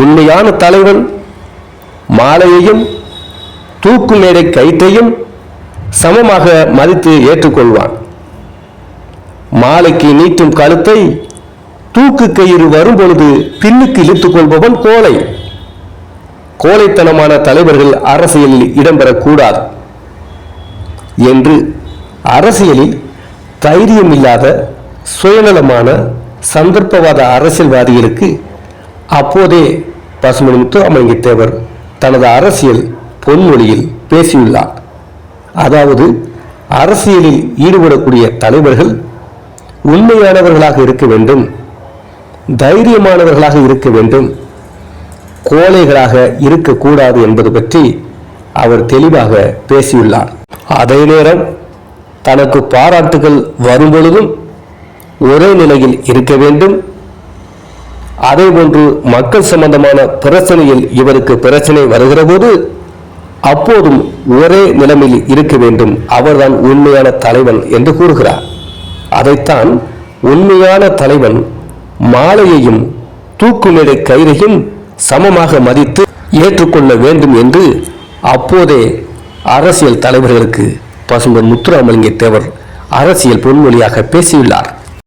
உண்மையான தலைவன் மாலையையும் தூக்கு மேடை கயிற்றையும் சமமாக மதித்து ஏற்றுக்கொள்வான். மாலைக்கு நீட்டும் கழுத்தை தூக்கு கயிறு வரும்பொழுது பின்னுக்கு இழுத்துக் கொள்பவன் கோலை. கோழைத்தனமான தலைவர்கள் அரசியலில் இடம்பெறக்கூடாது என்று அரசியலில் தைரியமில்லாத சுயநலமான சந்தர்ப்பவாத அரசியல்வாதிகளுக்கு அப்போதே பசுமணி முத்துராமலிங்க தேவர் தனது அரசியல் பொன்மொழியில் பேசியுள்ளார். அதாவது அரசியலில் ஈடுபடக்கூடிய தலைவர்கள் உண்மையானவர்களாக இருக்க வேண்டும் தைரியமானவர்களாக இருக்க வேண்டும் கோழைகளாக இருக்கக்கூடாது என்பது பற்றி அவர் தெளிவாக பேசியுள்ளார். அதே நேரம் தனக்கு பாராட்டுகள் வரும்பொழுதும் ஒரே நிலையில் இருக்க வேண்டும் அதேபோன்று மக்கள் சம்பந்தமான பிரச்சனையில் இவருக்கு பிரச்சனை வருகிற போது அப்போதும் ஒரே நிலைமையில் இருக்க வேண்டும். அவர்தான் உண்மையான தலைவன் என்று கூறுகிறார். அதைத்தான் உண்மையான தலைவன் மாலையையும் தூக்குமேடை கயிறையும் சமமாக மதித்து ஏற்றுக்கொள்ள வேண்டும் என்று அப்போதே அரசியல் தலைவர்களுக்கு பசும்பன் முத்துராமலிங்க தேவர் அரசியல் பொன்மொழியாக பேசியுள்ளார்.